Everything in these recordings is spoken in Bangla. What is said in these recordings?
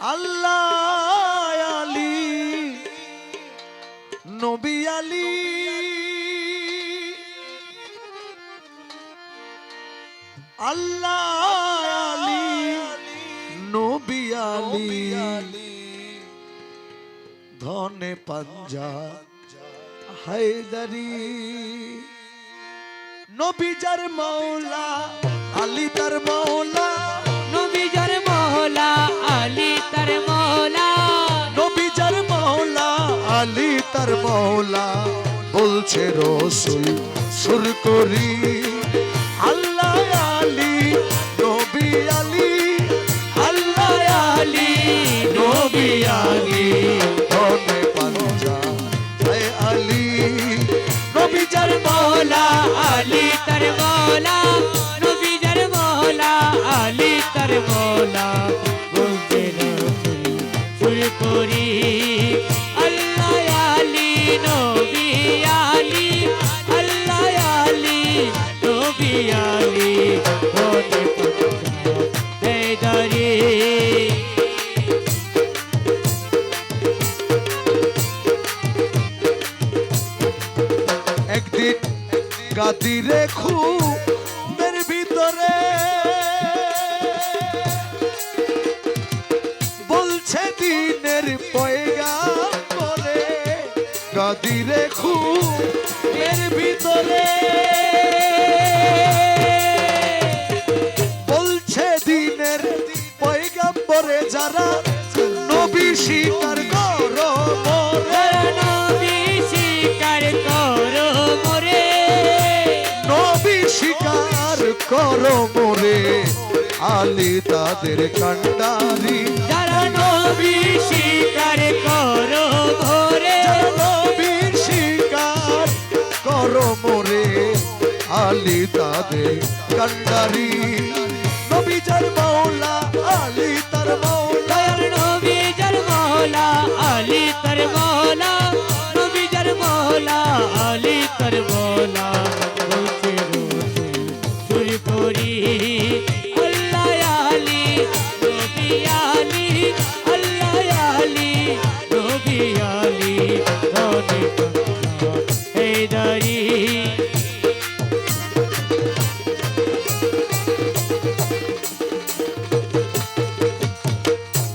আল্লাহ আলী, নবী আলী। আল্লাহ আলী, নবী আলী। ধনে পাঞ্জা হায়দারি। নবী যার মৌলা আলী তার মৌলা আলী তার মৌলা বলছে রসুল সুর করি। গাদিরে খুবের করো মোরে আলি তাদের কান্ডারি। যারা নবী শিকার করো মোরে। নবী শিকার করো মোরে আলী তাদের করি আল্লাহ আলী, নবী আলী, আল্লাহ আলী, নবী আলী ধনে এই দাঁড়ি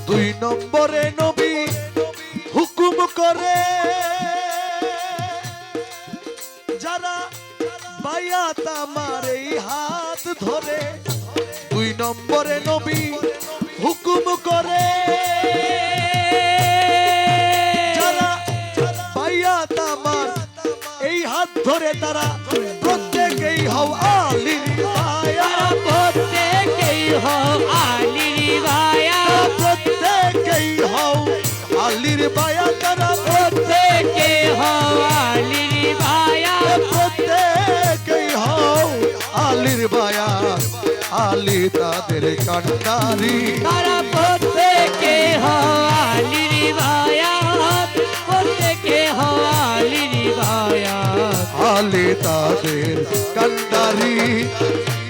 দুই নম্বরে নবী হুকুম যারা বায়াত আমার ধরে দুই নম্বরে নবী হুকুম করে। যারা আমার এই হাত ধরে তারা বায়া আলি তাদের কান্ডারি। তারা প্রত্যেকে হও আলীর ভায়া প্রত্যেকে হও আলীর ভায়া আলি তাদের কান্ডারি।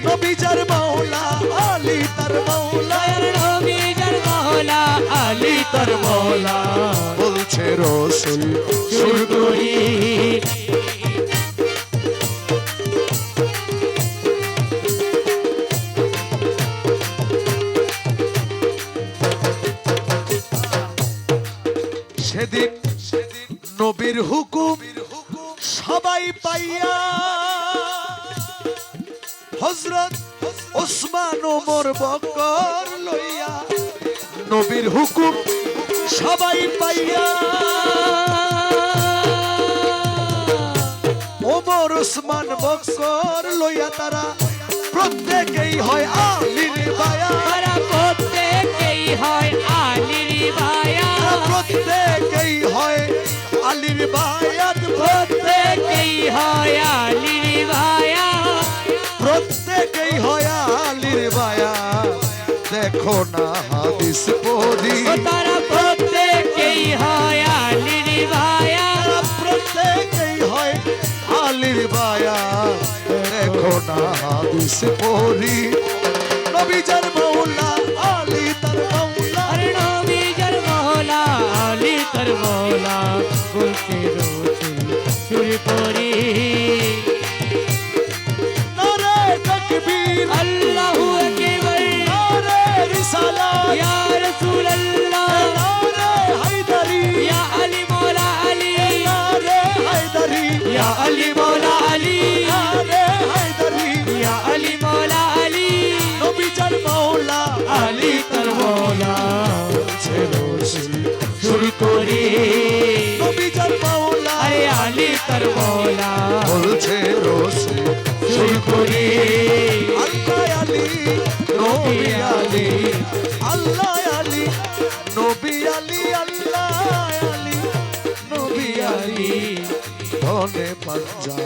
নবীজার মাওলা আলি তার মাওলা। দয়ার নবী যার আলী তার মাওলা। বলছে রসুল সুর করি। সেদিন নবীর হুকুম সবাই পাইয়া। হজরত ওসমান ওমর বকর লইয়া নবীর হুকুম সবাই পাইয়া। ওমর, ওসমান বকর লইয়া তারা প্রত্যেকেই হয় আলির বায়া হয় আলীর ভায়া প্রত্যেকেই হয় আলির বায়া দেখো না হাদিস পড়ি ও তারা প্রত্যেকেই হয় আলীর ভায়া প্রত্যেকেই হয় আলির বায়া দেখো না হাদিস পড়ি নবীজার মৌলা আলী তার মৌলা আর নবী করে। বিচার মাওলা আরে আলী তার মৌলা। বলছে রোসে শুরু করে। আল্লাহ আলী রবি আলী। মনে পাঞ্জা